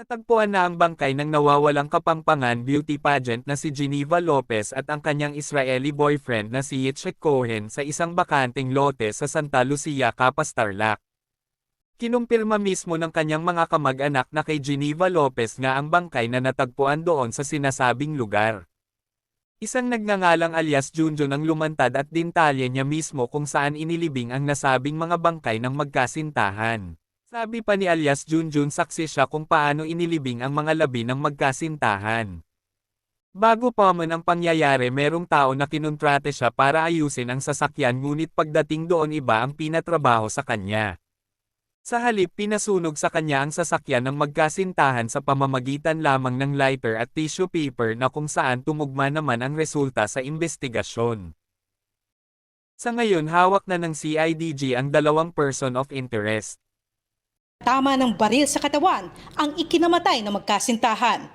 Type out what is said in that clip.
Natagpuan na ang bangkay ng nawawalang kapangpangan beauty pageant na si Geneva Lopez at ang kanyang Israeli boyfriend na si Yitzhak Cohen sa isang bakanteng lote sa Santa Lucia, Capas Tarlac. Kinumpirma mismo ng kanyang mga kamag-anak na kay Geneva Lopez nga ang bangkay na natagpuan doon sa sinasabing lugar. Isang nagngangalang alias Junjun ang lumantad at dintalye niya mismo kung saan inilibing ang nasabing mga bangkay ng magkasintahan. Sabi pa ni alias Junjun saksi siya kung paano inilibing ang mga labi ng magkasintahan. Bago pa man ang pangyayari merong tao na kinontrate siya para ayusin ang sasakyan ngunit pagdating doon iba ang pinatrabaho sa kanya. Sa halip pinasunog sa kanya ang sasakyan ng magkasintahan sa pamamagitan lamang ng lighter at tissue paper na kung saan tumugma naman ang resulta sa investigasyon. Sa ngayon hawak na ng CIDG ang dalawang person of interest. Tama ng baril sa katawan ang ikinamatay na magkasintahan.